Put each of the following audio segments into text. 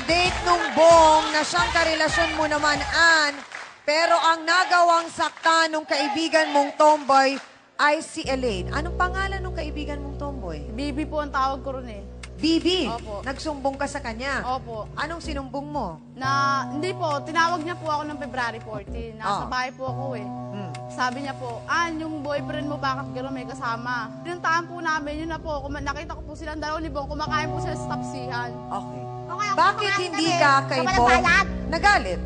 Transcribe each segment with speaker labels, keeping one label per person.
Speaker 1: ka-date nung Bong na siyang karelasyon mo naman, Ann. Pero ang nagawang sakta nung kaibigan mong tomboy ay si Elaine. Anong pangalan nung kaibigan mong tomboy?
Speaker 2: Bibi po ang tawag ko ron eh.
Speaker 1: Bibi.
Speaker 2: Opo.
Speaker 1: Nagsumbong ka sa kanya.
Speaker 2: Opo.
Speaker 1: Anong sinumbong mo?
Speaker 2: Na, hindi po, tinawag niya po ako ng February 14. Nasa
Speaker 1: Ah.
Speaker 2: bahay po ako eh.
Speaker 1: Hmm.
Speaker 2: Sabi niya po, ah, yung boyfriend mo bakit gano'n may kasama? Pinuntahan po namin, yun na po, kuma- nakita ko po silang dalawa ni Bong, kumakain po sila sa tapsihan.
Speaker 1: Okay.
Speaker 3: Ako
Speaker 1: Bakit hindi ka kay
Speaker 3: Balayad.
Speaker 1: nagalit?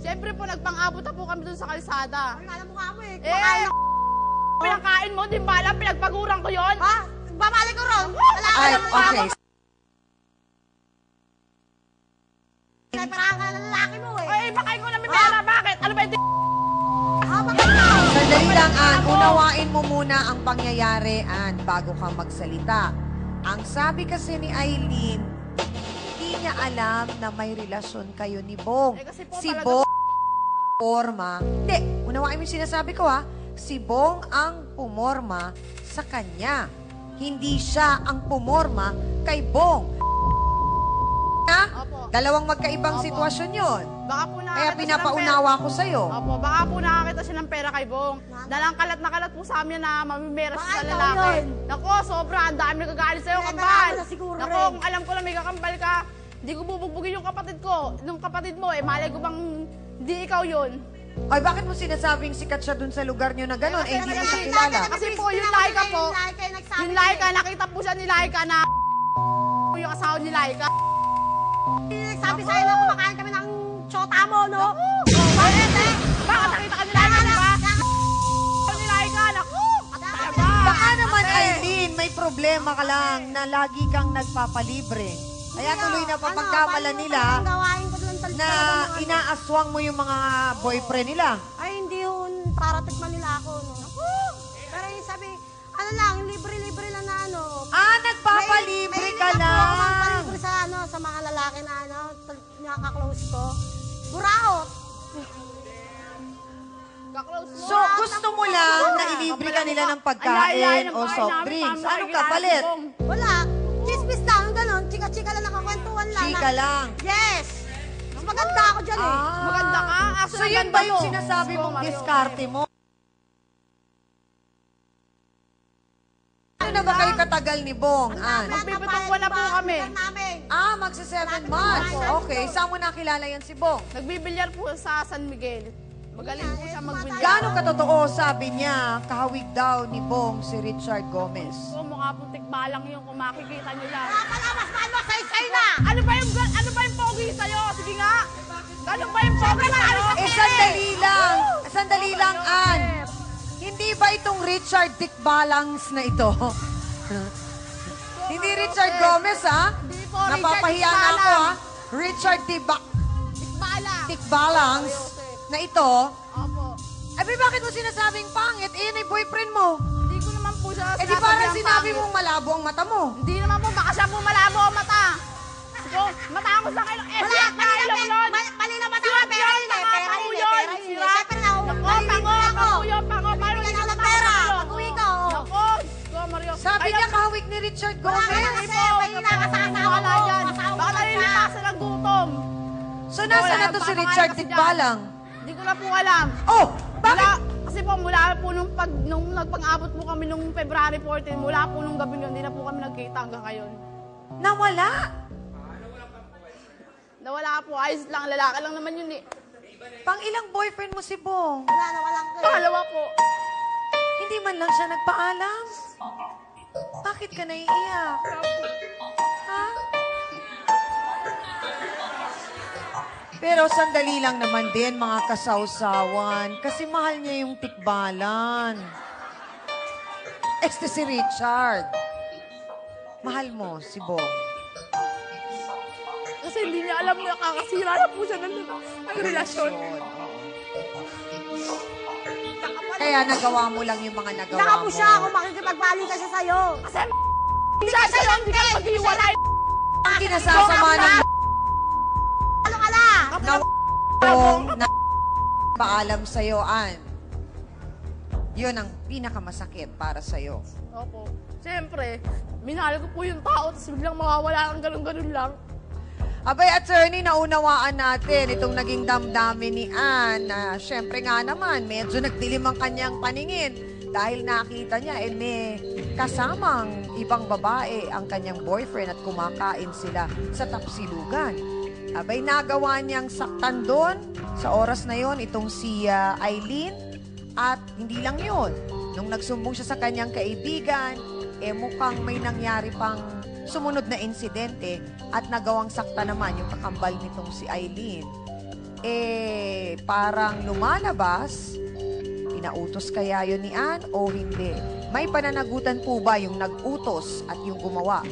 Speaker 2: Siyempre po, nagpang-abot na po kami dun sa kalsada.
Speaker 3: Alam mo nga mo eh.
Speaker 2: Eh,
Speaker 3: Kumakain ako.
Speaker 2: pinakain mo, di ba alam, pinagpaguran ko yon.
Speaker 3: Ha? Babalik ko ron. Wala ka
Speaker 1: Ay,
Speaker 3: naman
Speaker 1: okay.
Speaker 3: Ay, parahan ka ng lalaki mo eh.
Speaker 2: Ay, makain ko na may pera, bakit? Ano ba yung?
Speaker 1: Sandali lang, Ann. Unawain mo muna ang pangyayari, Ann, bago ka magsalita. Ang sabi kasi ni Eileen, niya alam na may relasyon kayo ni Bong.
Speaker 2: Eh, kasi po
Speaker 1: si
Speaker 2: talaga-
Speaker 1: Bong porma. Hindi, unawain mo yung sinasabi ko ha. Si Bong ang pumorma sa kanya. Hindi siya ang pumorma kay Bong. Ha?
Speaker 2: Opo.
Speaker 1: Dalawang magkaibang
Speaker 2: Opo.
Speaker 1: sitwasyon yon.
Speaker 2: Baka po nakakita
Speaker 1: Kaya
Speaker 2: siya ng
Speaker 1: pinapaunawa ko sa'yo.
Speaker 2: pera. Opo, baka po nakakita siya ng pera kay Bong. Dalang kalat na kalat po sa amin na mamimera siya
Speaker 3: Baka
Speaker 2: sa
Speaker 3: ikaw
Speaker 2: lalaki.
Speaker 3: yun.
Speaker 2: Nako, sobra. Ang dami nagagalit sa'yo,
Speaker 3: May
Speaker 2: kambal.
Speaker 3: marami na siguro
Speaker 2: Nako,
Speaker 3: rin.
Speaker 2: kung alam ko lang may kakambal ka, hindi ko bubugbugin yung kapatid ko. Nung kapatid mo, eh, malay ko bang di ikaw yun.
Speaker 1: Ay, bakit mo sinasabing sikat siya dun sa lugar nyo na gano'n? Eh, hindi mo siya kilala.
Speaker 2: Kasi po, yung Laika
Speaker 3: eh,
Speaker 2: po,
Speaker 3: Yung Laika eh.
Speaker 2: nakita po siya ni Laika na yung asawa ni Laika.
Speaker 3: Nagsabi sa'yo na kumakain kami ng chota mo, no?
Speaker 2: Bakit eh? Bakit nakita ka ni Laika, di ba? Ni Laika, naku!
Speaker 1: Baka naman. Eileen, may problema ka lang na lagi kang nagpapalibre. Kaya tuloy na papagkamala
Speaker 3: Ano,
Speaker 1: nila
Speaker 3: paano gawain ko
Speaker 1: na
Speaker 3: ano?
Speaker 1: inaaswang mo yung mga boyfriend nila.
Speaker 3: Ay, hindi yun. Para tikman nila ako, no? Pero yung sabi, ano lang, libre-libre lang na ano.
Speaker 1: Ah, nagpapalibre
Speaker 3: May-
Speaker 1: ka
Speaker 3: may
Speaker 1: lang.
Speaker 3: ako magpalibre sa ano, sa mga lalaki na ano, nakaka-close ko. Buraot.
Speaker 1: So, gusto mo lang na ilibre ka nila ng pagkain o soft drinks. Anong kapalit?
Speaker 3: Wala. Chismis lang, nakakwentuhan lang.
Speaker 1: Chika lang.
Speaker 3: Yes. Mas maganda ako dyan eh.
Speaker 1: Ah.
Speaker 2: Maganda ka? Aso
Speaker 1: So, yun ba yung sinasabi mong diskarte mo? Ano na ba kayo katagal ni Bong, Ann?
Speaker 2: Magpipitong buwan na po kami.
Speaker 1: Ah, magsa seven months. Okay, saan mo nakilala yan si Bong?
Speaker 2: Nagbibilyar po sa San Miguel. Magaling po siya magbilyar.
Speaker 1: Gaano katotoo sabi niya, kahawig daw ni Bong si Richard Gomez?
Speaker 2: So, mukha pong tikbalang yung kung makikita nyo lang.
Speaker 3: Kaya pala, mas mahal mo sa isay na.
Speaker 2: Ano ba yung ano ba yung pogi sa'yo? Sige nga. Ano ba yung pogi sa'yo?
Speaker 1: Eh, sandali lang. Sandali lang, Ann. Hindi ba itong Richard Dick Balangs na ito? Hindi Richard Gomez, ha?
Speaker 2: Hindi po, Richard
Speaker 1: Napapahiya na ako, ha? Richard Diba-
Speaker 2: Tikbalang.
Speaker 1: Dick Balangs na ito.
Speaker 2: Opo.
Speaker 1: Ay, ba, bakit mo sinasabing pangit? Eh, yun ay boyfriend mo.
Speaker 2: Hindi ko naman po siya
Speaker 1: Eh, di parang sinabi
Speaker 2: pangit.
Speaker 1: mong malabo ang mata mo.
Speaker 2: Hindi naman po, baka siya po malabo ang mata. So, mata ko sa kailong. Eh,
Speaker 3: mali pe-
Speaker 2: nun.
Speaker 3: mali, mali na mata ka, pera
Speaker 2: yun,
Speaker 3: eh, pera yun
Speaker 2: pango
Speaker 3: eh, pera yun eh. Siyempre na,
Speaker 2: Nako, pango,
Speaker 3: ako.
Speaker 2: pango pango. Ka
Speaker 3: ng pera,
Speaker 2: pango?
Speaker 3: pag-uwi ko.
Speaker 2: Nako, go, Mario.
Speaker 1: Sabi niya kahawig ni Richard
Speaker 3: Wala ka
Speaker 1: Gomez.
Speaker 3: na kasi, mahina ka sa asawa
Speaker 2: Wala dyan. Baka
Speaker 3: ka
Speaker 2: nalilipasan ng gutom.
Speaker 1: So, nasa na to si Richard
Speaker 2: kasi
Speaker 1: Dick
Speaker 2: dyan.
Speaker 1: Balang?
Speaker 2: Hindi ko na po alam.
Speaker 1: Oh,
Speaker 2: Mula,
Speaker 1: bakit?
Speaker 2: kasi po mula po nung, pag, nung nagpang-abot po kami nung February 14, mula po nung gabi yun, hindi na po kami nagkita hanggang ngayon.
Speaker 1: Nawala.
Speaker 2: Nawala po, ayos lang, lalaki lang naman yun eh.
Speaker 1: Pang ilang boyfriend mo si Bong?
Speaker 3: Wala na, walang ko.
Speaker 2: Pangalawa po.
Speaker 1: Hindi man lang siya nagpaalam. Bakit ka naiiyak? Pero sandali lang naman din, mga kasawsawan. Kasi mahal niya yung tikbalan. Este si Richard. Mahal mo si Bong.
Speaker 2: Kasi hindi niya alam na kakasira na po siya ng, ng relasyon.
Speaker 1: Kaya nagawa mo lang yung mga nagawa
Speaker 3: Saka
Speaker 1: mo.
Speaker 3: po siya, kung makikipagbaling ka siya sa'yo.
Speaker 2: Kasi hindi siya sa'yo, hindi ka maghiwalay.
Speaker 1: Ang kinasasama ng Bong na paalam sa'yo, Ann. Yun ang pinakamasakit para sa'yo.
Speaker 2: Opo. Siyempre, minahal ko po yung tao, tapos biglang mawawala kang ganun-ganun lang.
Speaker 1: Abay, attorney, naunawaan natin itong naging damdamin ni Ann na syempre nga naman, medyo nagdilim ang kanyang paningin dahil nakita niya eh may kasamang ibang babae ang kanyang boyfriend at kumakain sila sa tapsilugan. Abay, nagawa niyang saktan doon sa oras na yon itong si ah, Eileen at hindi lang yon Nung nagsumbong siya sa kanyang kaibigan, eh mukhang may nangyari pang sumunod na insidente at nagawang sakta naman yung kakambal nitong si Eileen. Eh, parang lumalabas, pinautos kaya yun ni Ann o hindi? May pananagutan po ba yung nag-utos at yung gumawa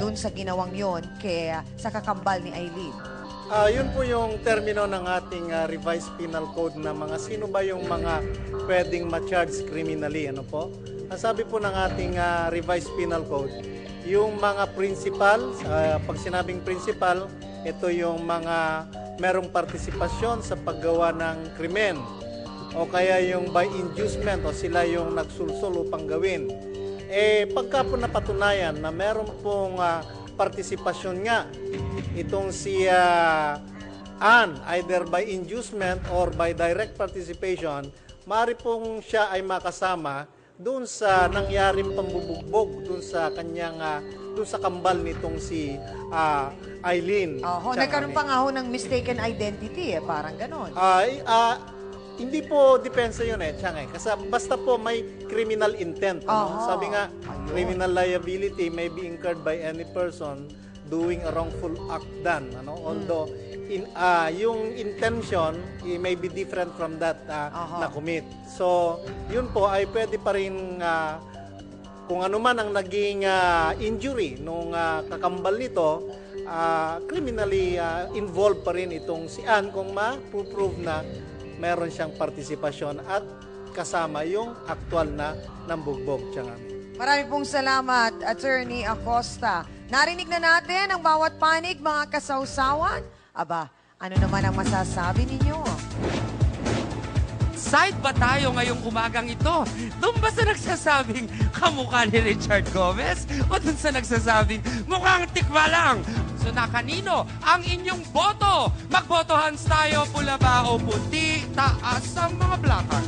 Speaker 1: doon sa ginawang yon kaya sa kakambal ni Eileen?
Speaker 4: Ah, yun po yung termino ng ating ah, revised penal code na mga sino ba yung mga pwedeng ma-charge criminally, ano po? Ang sabi po ng ating ah, revised penal code, yung mga principal, ah, pag sinabing principal, ito yung mga merong partisipasyon sa paggawa ng krimen o kaya yung by inducement o sila yung nagsulsol upang gawin. Eh, pagka po napatunayan na meron pong ah, partisipasyon nga itong si ah, Ann, either by inducement or by direct participation, maaari pong siya ay makasama doon sa nangyaring pambubugbog doon sa kanyang ah, doon sa kambal nitong si ah, Eileen. Tsaka
Speaker 1: nagkaroon pa nga ho ng mistaken identity eh, parang ganon.
Speaker 4: ay ah, hindi po depensa yun eh, Chang eh. Kasi basta po may criminal intent. Ano?
Speaker 1: Oo.
Speaker 4: Sabi nga,
Speaker 1: Ayun.
Speaker 4: criminal liability may be incurred by any person doing a wrongful act done. Ano?
Speaker 1: Hmm.
Speaker 4: Although, in, ah, yung intention eh, may be different from that ah,
Speaker 1: Aha.
Speaker 4: na commit. So, yun po ay pwede pa rin ah, kung ano man ang naging ah, injury nung ah, kakambal nito, ah, criminally ah, involved pa rin itong si Ann kung ma-prove na meron siyang partisipasyon at kasama yung aktual na nambugbog. Tiyan nga.
Speaker 1: Marami pong salamat, Attorney Acosta. Narinig na natin ang bawat panig, mga kasawsawan. Aba, ano naman ang masasabi ninyo?
Speaker 5: Side ba tayo ngayong umagang ito? Doon ba sa nagsasabing kamukha ni Richard Gomez? O doon sa nagsasabing mukhang tikma lang? So na kanino ang inyong boto? Magboto hands tayo, pula ba o puti? Taas ang mga blakar.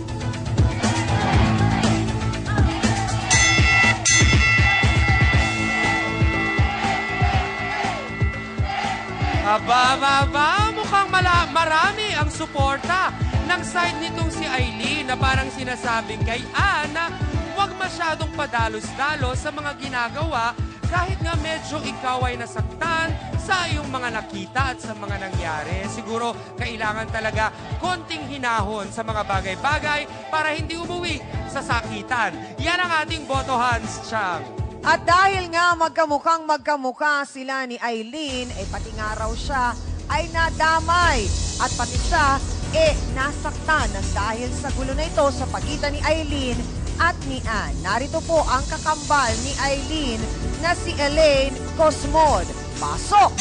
Speaker 5: Aba, aba, aba, mukhang mala, marami ang suporta ng side nitong si Eileen na parang sinasabing kay Ann na huwag masyadong padalos-dalos sa mga ginagawa kahit nga medyo ikaw ay nasaktan sa iyong mga nakita at sa mga nangyari. Siguro kailangan talaga konting hinahon sa mga bagay-bagay para hindi umuwi sa sakitan. Yan ang ating boto hands, Chang.
Speaker 1: At dahil nga magkamukhang magkamukha sila ni Eileen, eh pati nga raw siya ay nadamay. At pati siya, eh nasaktan ng dahil sa gulo na ito sa pagitan ni Eileen at ni Ann. Narito po ang kakambal ni Eileen na si Elaine Cosmod. Pasok!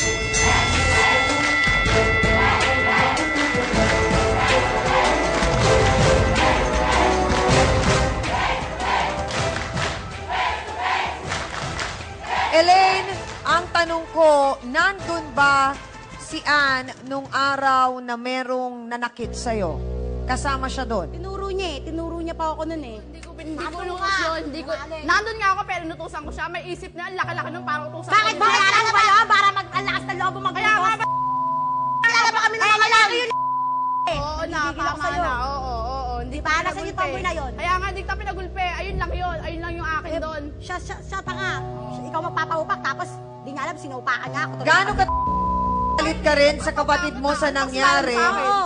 Speaker 1: Elaine, ang tanong ko, nandun ba si Ann nung araw na merong nanakit sa'yo? Kasama siya doon?
Speaker 3: Tinuro niya eh. Tinuro niya pa ako nun eh.
Speaker 2: Hindi ko, yun. Hindi ko, nandun nga ako pero inutusan ko siya. May isip na ang laki-laki nung parang utusan
Speaker 3: Bakit
Speaker 2: ko.
Speaker 3: ba kailangan mo ba yun? Para mag ang lakas ng loob mo
Speaker 2: Kaya nga
Speaker 3: magbutos?
Speaker 2: ba?
Speaker 3: Kailangan ba kami ng mga lalaki yun?
Speaker 2: Oo na, tama
Speaker 3: sa'yo.
Speaker 2: na. Oo, oo, oo. Hindi
Speaker 3: Nasa
Speaker 2: pinagulpe.
Speaker 3: yung tomboy na yun.
Speaker 2: Kaya nga, hindi kita pinagulpe. Ayun lang yun. Ayun lang yung akin
Speaker 3: Eh,
Speaker 2: doon.
Speaker 3: Siya, siya, siya pa nga. Ikaw magpapaupak tapos di niya alam sinupakan niya ako. Ako.
Speaker 1: ka galit ka rin sa kapatid mo sa nangyari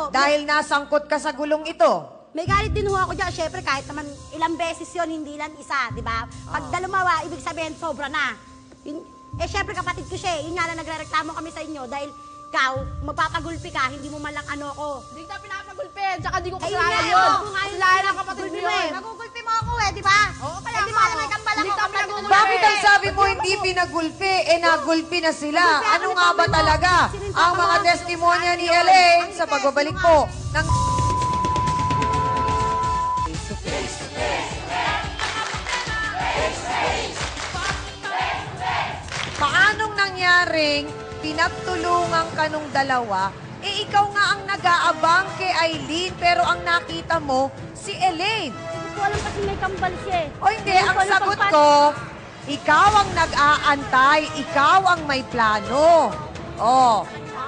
Speaker 1: dahil nasangkot ka sa gulong ito?
Speaker 3: May galit din ho ako dyan. Siyempre, kahit naman ilang beses yon hindi lang isa, di ba? Pag dalawa, ibig sabihin, sobra na. Yun, eh, siyempre, kapatid ko siya eh. Yun nga lang, nagre-reklamo kami sa inyo dahil ikaw, magpapagulpi ka, hindi mo man lang ano ko.
Speaker 2: Hindi kita pinapagulpe. Tsaka di ko
Speaker 3: Ayun
Speaker 2: kasalanan
Speaker 3: nga,
Speaker 2: yun.
Speaker 3: oo, nga yun.
Speaker 2: Kasalanan ng kapatid mo
Speaker 3: mo eh.
Speaker 2: yun.
Speaker 3: Nagugulpi mo ako eh, di ba?
Speaker 2: Oo, kaya
Speaker 3: Eh, di
Speaker 2: nga
Speaker 3: mo alam,
Speaker 2: Hindi
Speaker 3: ako.
Speaker 2: ka
Speaker 3: kapatid ko.
Speaker 2: pinagugulpi.
Speaker 1: Bakit ang sabi mo hindi pinagulpi? Eh nagulpi na sila. Ano nga ba
Speaker 3: mo.
Speaker 1: talaga ang
Speaker 3: ko
Speaker 1: mga testimonya ni? Elaine sa pagbabalik po
Speaker 3: nga?
Speaker 1: ng nangyaring
Speaker 6: pinagtulungan ka nung dalawa, eh ikaw nga ang nag-aabang kay Eileen, pero ang nakita mo, si Elaine.
Speaker 3: Hindi ko alam kasi may kambal siya eh.
Speaker 6: O hindi,
Speaker 3: Hindi
Speaker 6: ang
Speaker 3: ko alam
Speaker 6: sagot ko, ikaw ang nag-aantay, ikaw ang may plano. Oh.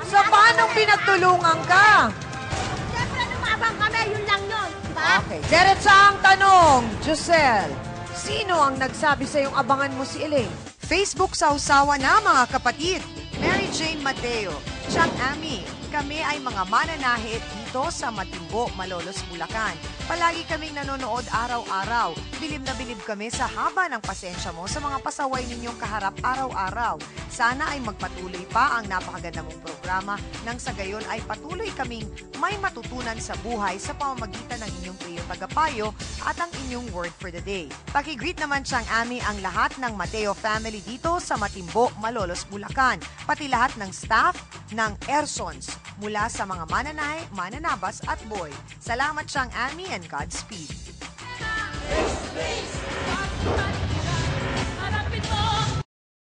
Speaker 6: So, paano pinagtulungan ka?
Speaker 3: Siyempre, lumabang kami, yun lang yun. Diba?
Speaker 6: Okay, diretsa ang tanong, Giselle. Sino ang nagsabi sa yung abangan mo si Elaine?
Speaker 1: Facebook sausawa na mga kapatid. Mary Jane Mateo, Chuck Ami, kami ay mga mananahit dito sa Matimbo, Malolos, Bulacan. Palagi kaming nanonood araw-araw. Bilib na bilib kami sa haba ng pasensya mo sa mga pasaway ninyong kaharap araw-araw. Sana ay magpatuloy pa ang napakaganda mong programa nang sa gayon ay patuloy kaming may matutunan sa buhay sa pamamagitan ng inyong Priyo Tagapayo at ang inyong word for the day. Pakigreet naman siyang Ami ang lahat ng Mateo family dito sa Matimbo, Malolos, Bulacan. Pati lahat ng staff ng Ersons mula sa mga mananay, mananabas at boy. Salamat siyang Ami and Godspeed! Peace, peace,